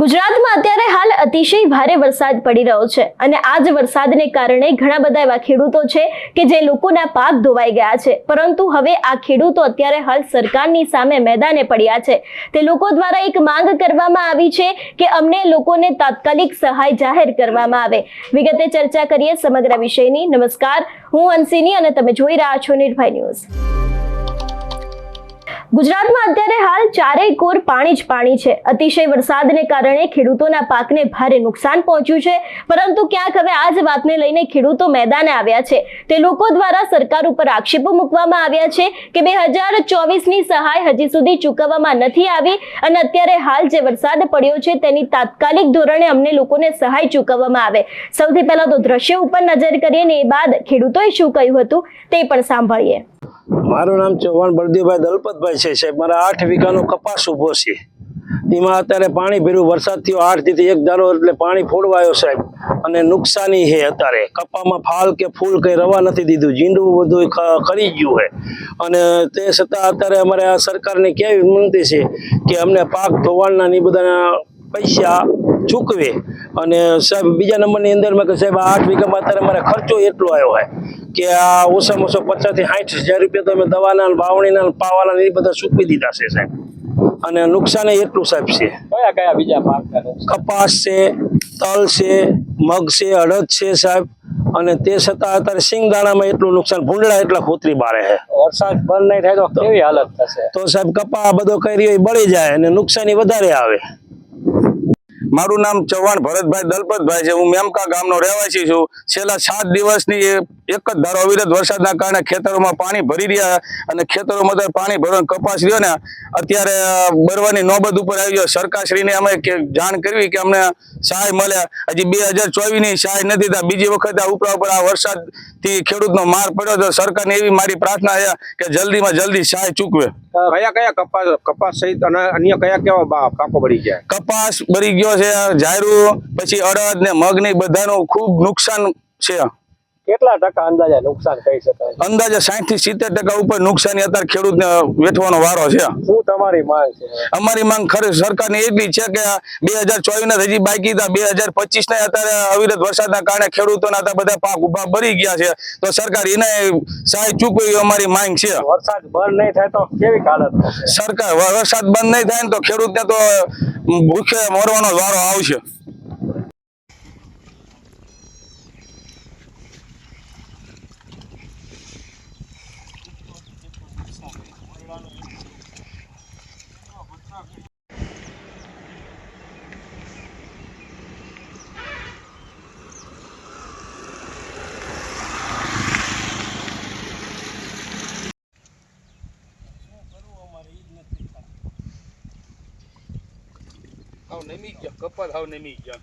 ગુજરાતમાં અત્યારે હાલ અતિશય ભારે વરસાદ પડી રહ્યો છે અને આ જ વરસાદને કારણે ઘણા બધા એવા ખેડૂતો છે કે જે લોકોના પાક ધોવાઈ ગયા છે. પરંતુ હવે આ ખેડૂતો અત્યારે હાલ સરકારની સામે મેદાને પડ્યા છે. તે લોકો દ્વારા એક માંગ કરવામાં આવી છે કે અમને લોકોને તાત્કાલિક સહાય જાહેર કરવામાં આવે. વિગતે ચર્ચા કરીએ સમગ્ર વિષયની. નમસ્કાર. હું અંશિની અને તમે જોઈ રહ્યા છો નિર્ભય ન્યૂઝ. ગુજરાતમાં અત્યારે હાલ ચારેય કોર પાણી જ પાણી છે. અતિશય વરસાદને કારણે ખેડૂતોના પાકને ભારે નુકસાન પહોંચ્યું છે. પરંતુ ક્યાંક હવે આ જ વાતને લઈને ખેડૂતો મેદાને આવ્યા છે. તે લોકો દ્વારા સરકાર ઉપર આક્ષેપો મૂકવામાં આવ્યા છે કે બે હજાર ચોવીસની સહાય હજી સુધી ચૂકવવામાં નથી આવી અને અત્યારે હાલ જે વરસાદ પડ્યો છે તેની તાત્કાલિક ધોરણે અમને લોકોને સહાય ચૂકવવામાં આવે. સૌથી પહેલા તો દ્રશ્ય ઉપર નજર કરીએ ને એ બાદ ખેડૂતોએ શું કહ્યું હતું તે પણ સાંભળીએ. મારું નામ ચૌહાણ બળદેવભાઈ દલપતભાઈ છે સાહેબ. મારા આઠ વીઘાનો કપાસ ઊભો છે. એમાં અત્યારે પાણી ભર્યું, વરસાદ થયો, આઠથી એક ધારો એટલે પાણી ફોડવાયો સાહેબ. અને નુકસાની છે અત્યારે. કપામાં ફાલ કે ફૂલ કઈ રવા નથી દીધું. જીંડું બધું ખરી ગયું છે. અને તે છતાં અત્યારે અમારે આ સરકારને કેવી વિનંતી છે કે અમને પાક ધોવાણના ને બધાના પૈસા ચૂકવે. અને સાહેબ, બીજા નંબરની અંદર મેં કે સાહેબ આઠ વીઘામાં અત્યારે મારે ખર્ચો એટલો આવ્યો હોય કે આ ઓછામાં ઓછો પચાસથી સાઠ હજાર રૂપિયા તો અમે દવાના વાવણીના પાવાના એ બધા ચૂકવી દીધા છે સાહેબ. અને નુકસાન એટલું સાહેબ છે. કયા કયા બીજા પાક નુકસાન? કપાસ છે તલ છે મગ છે અડદ છે સાહેબ. અને તે છતાં અત્યારે સિંગદાણામાં એટલું નુકસાન ભૂંડળા એટલા ખોતરી બારે છે. વરસાદ બંધ નહીં થાય તો કેવી હાલત થશે? તો સાહેબ કપા બધો કરી રહ્યો બળી જાય અને નુકસાની વધારે આવે. મારું નામ ચૌહાણ ભરતભાઈ દલપતભાઈ છે. હું મેમકા ગામનો રહેવાસી છું. છેલ્લા સાત દિવસની એ- એક જ ધારો અવિરત વરસાદના કારણે ખેતરોમાં પાણી ભરી રહ્યા અને ખેતરોમાં તો પાણી ભરવા કપાસ રહ્યો ને અત્યારે બરવાની નોબત ઉપર આવી ગયો. સરકારશ્રીને અમે જાણ કરવી કે અમને સહાય મળે. હજી બે હજાર ચોવીસની સહાય નથી થતા બીજી વખત આ ઉપરા ઉપર આ વરસાદથી ખેડૂતનો માર પડ્યો તો સરકારને એવી મારી પ્રાર્થના છે કે જલ્દીમાં જલ્દી સહાય ચૂકવે. કયા કયા કપાસ કપાસ સહિત અને અન્ય કયા કેવા પાકો ભરી ગયા? કપાસ ભરી ગયો છે જાયરું પછી અડદ ને મગ ને બધાનું ખૂબ નુકસાન છે. કેટલા ટકા અંદાજે નુકસાન થઈ શકાય? અંદાજે સાઠથી સિત્તેર ટકા ઉપર નુકસાની અત્યારે ખેડૂતને વેઠવાનો વારો છે. શું તમારી માંગ છે? અમારી માંગ ખરે સરકારની એટલી છે કે બે હજાર ચોવીસ ના હજી બાકી હતા બે હજાર પચીસ ના અત્યારે અવિરત વરસાદના કારણે ખેડૂતોના અત્યારે બધા પાક ઊભા ભરી ગયા છે. તો સરકાર એને સહાય ચૂકવી અમારી માંગ છે. વરસાદ બંધ નહીં થાય તો કેવી હાલત સરકાર વરસાદ બંધ નહીં થાય ને તો ખેડૂતને તો ભૂખે મરવાનો વારો આવશે. કપાસ હાવ નમી ગયા.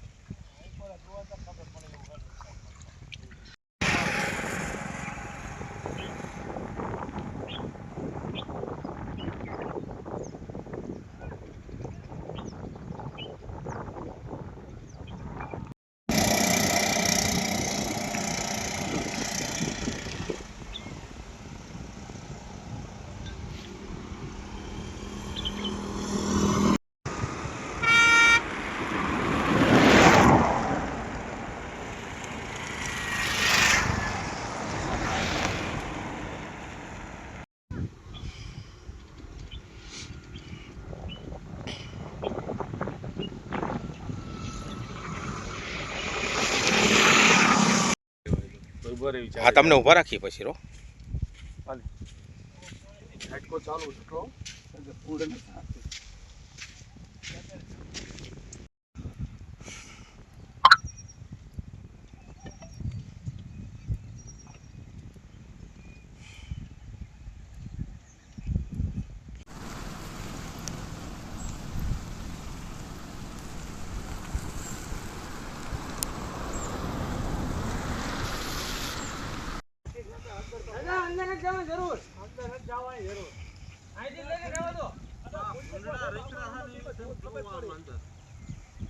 હા તમને ઊભા રાખીએ પછી રો.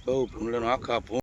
બહુ ભૂંડનો આખા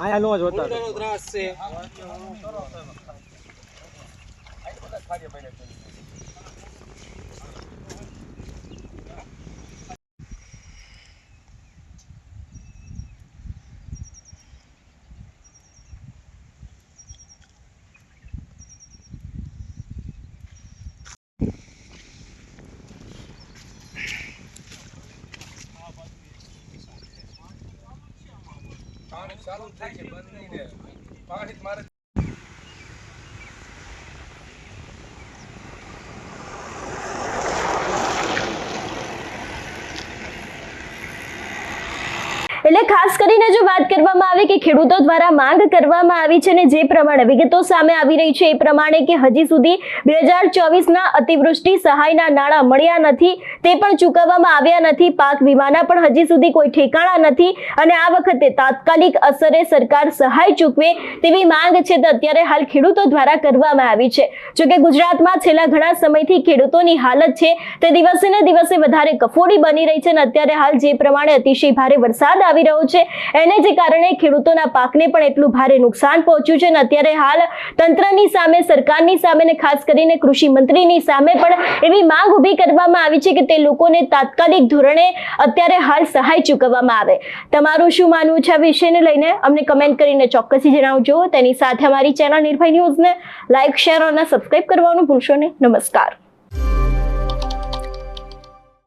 આયા નો જોતા એટલે ખાસ કરીને જો વાત કરવામાં આવે કે ખેડૂતો દ્વારા માંગ કરવામાં આવી છે ને જે પ્રમાણે વિગતો સામે આવી રહી છે એ પ્રમાણે કે હજી સુધી બે હજાર ચોવીસના અતિવૃષ્ટિ સહાયના નાણાં મળ્યા નથી. તે પણ ચૂકવવામાં આવ્યા નથી. પાક વીમાના પણ હજી સુધી કોઈ ઠેકાણા નથી અને આ વખતે તાત્કાલિક અસરે સરકાર સહાય ચૂકવે તેવી માંગ છે તે અત્યારે હાલ ખેડૂતો દ્વારા કરવામાં આવી છે. જોકે ગુજરાતમાં છેલ્લા ઘણા સમયથી ખેડૂતોની હાલત છે તે દિવસે ને દિવસે વધારે કફોડી બની રહી છે અને અત્યારે હાલ જે પ્રમાણે અતિશય ભારે વરસાદ આવી રહ્યો છે એને જે કારણે ખેડૂતોના પાકને પણ એટલું ભારે નુકસાન પહોંચ્યું છે અને અત્યારે હાલ તંત્રની સામે, સરકારની સામે ને ખાસ કરીને કૃષિ મંત્રીની સામે પણ એવી માંગ ઊભી કરવામાં આવી છે કે તે લોકોને તાત્કાલિક ધોરણે અત્યારે હાલ સહાય ચૂકવવામાં આવે. તમારું શું માનવું છે આ વિષયને લઈને? અમને કમેન્ટ કરીને ચોક્કસથી જણાવજો. તેની સાથે અમારી ચેનલ નિર્ભય ન્યૂઝને લાઇક શેર અને સબસ્ક્રાઇબ કરવાનું ભૂલશો નહીં. નમસ્કાર.